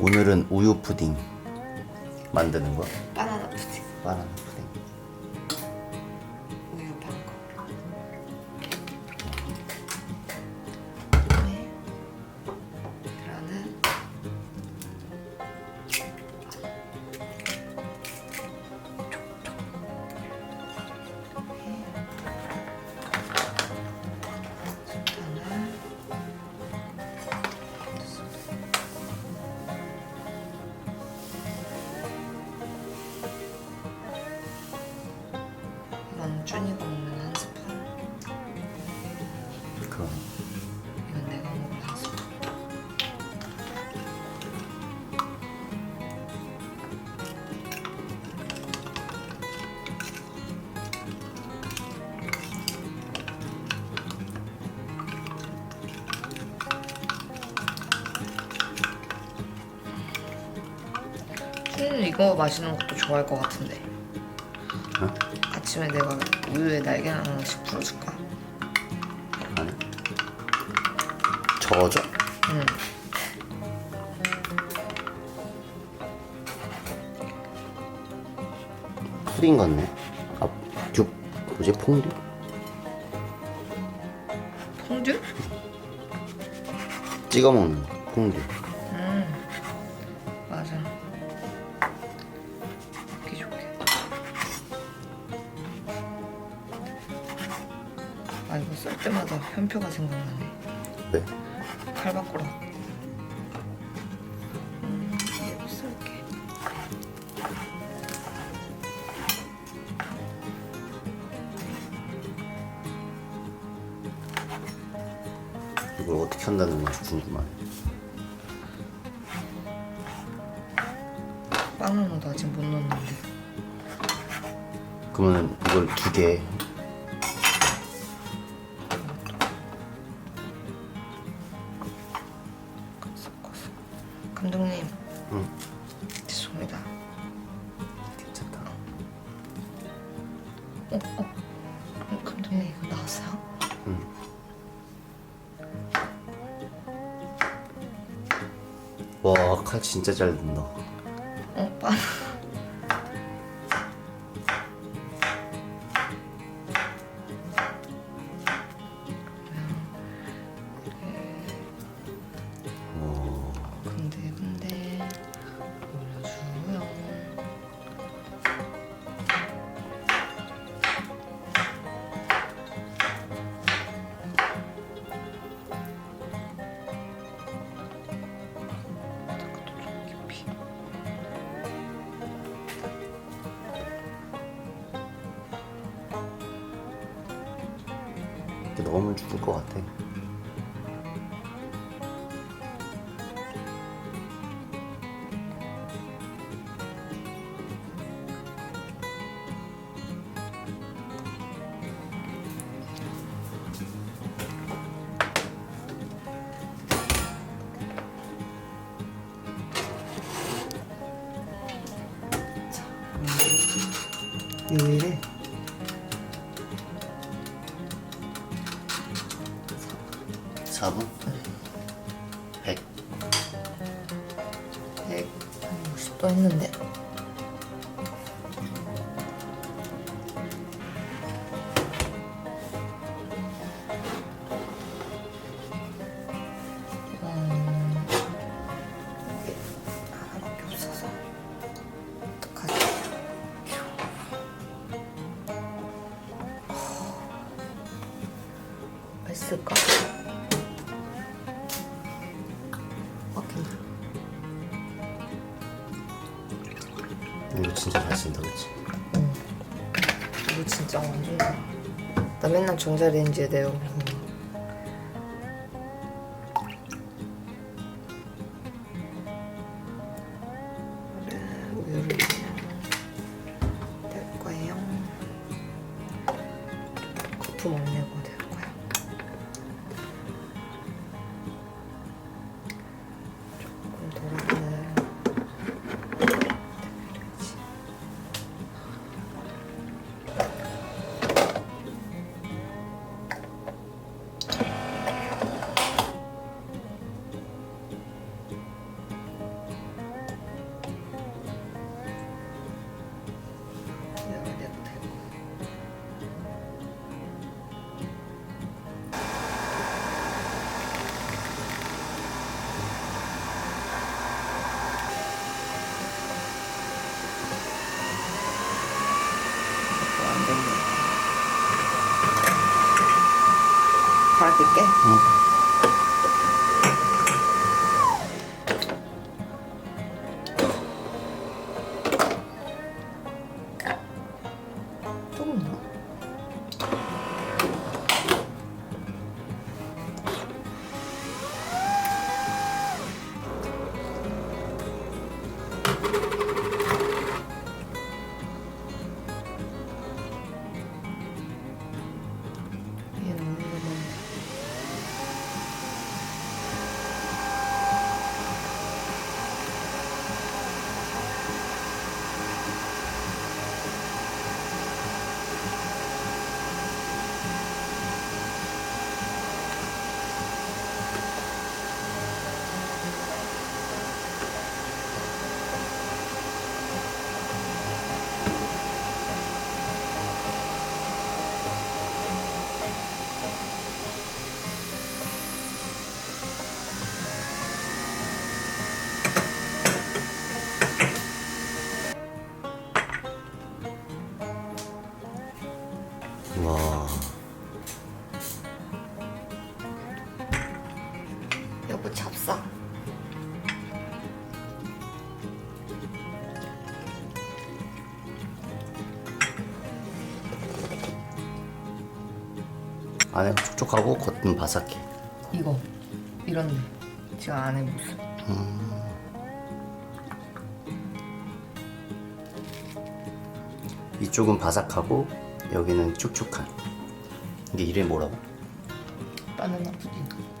오늘은 우유 푸딩 만드는 거. 바나나 푸딩. 바나나 푸딩. 준이는 이거 마시는 것도 좋아할 것 같은데 어? 아침에 내가 우유에 날개 하나씩 풀어줄까? 아니 저어줘? 응. 푸딩 같네. 아, 듀 뭐지 퐁듀? 퐁듀? 찍어 먹는 거. 퐁듀. 때마다 현표가 생각나네. 왜? 칼 바꾸라. 음, 이거 쓸게. 이걸 어떻게 한다는 건지 궁금하네. 바나나도 아직 못 넣었는데. 그러면 이걸 두 개. 감독님 응. 죄송합니다. 괜찮다. 어, 어. 어, 감독님 이거 나왔어요? 와, 칼 진짜 잘 든다. 어, 바 이렇게 넣으면 죽을 것 같아. 요일에 4분? 100. 150도 했는데 음, 없어서 어떡하지? 맛있을까? 이거 진짜 잘 쓴다, 그치? 이거 진짜 완전. 나 맨날 전자레인지에 될 거예요. 거품 안 내고 바 여보 잡사. 안에 촉촉하고 겉은 바삭해. 이거 이런데 지금 안에 무슨 이쪽은 바삭하고 여기는 축축한. 이게 이름이 뭐라고? 바나나 푸딩.